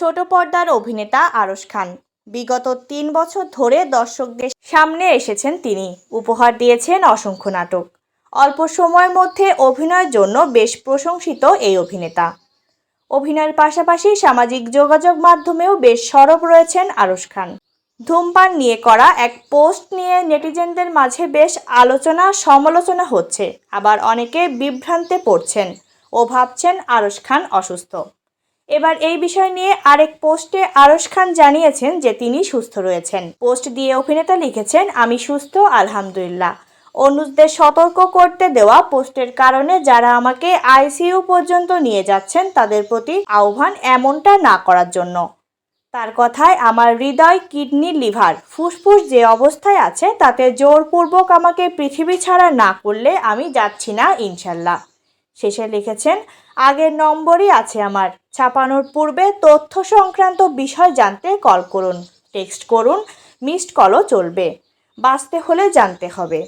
ছোট পর্দার অভিনেতা আরশ খান। বিগত তিন বছর ধরে দর্শকদের সামনে এসেছেন তিনি। উপহার দিয়েছেন অসংখ্য নাটক। অল্প সময়ের মধ্যে অভিনয়ের জন্য বেশ প্রশংসিত এই অভিনেতা। অভিনয়ের পাশাপাশি সামাজিক যোগাযোগ মাধ্যমেও বেশ সরব রয়েছেন আরশ খান। ধূমপান নিয়ে করা এক পোস্ট নিয়ে নেটিজেনদের মাঝে বেশ আলোচনা, সমালোচনা হচ্ছে। আবার অনেকে বিভ্রান্তে পড়ছেন ও ভাবছেন আরশ খান অসুস্থ। এবার এই বিষয় নিয়ে আরেক পোস্টে আরশ খান জানিয়েছেন যে তিনি সুস্থ রয়েছেন। পোস্ট দিয়ে অভিনেতা লিখেছেন, আমি সুস্থ, আলহামদুলিল্লাহ। অন্যদের সতর্ক করতে দেওয়া পোস্টের কারণে যারা আমাকে আইসিইউ পর্যন্ত নিয়ে যাচ্ছেন, তাদের প্রতি আহ্বান এমনটা না করার জন্য। তার কথায়, আমার হৃদয় কিডনি লিভার, ফুসফুস যে অবস্থায় আছে, তাতে জোরপূর্বক আমাকে পৃথিবী ছাড়া না করলে আমি যাচ্ছি না, ইনশাল্লাহ। শেষে লিখেছেন, আগের নম্বরই আছে আমার। ছাপানোর পূর্বে তথ্য সংক্রান্ত বিষয় জানতে কল করুন। টেক্সট করুন, মিসড কলও চলবে। বাঁচতে হলে জানতে হবে।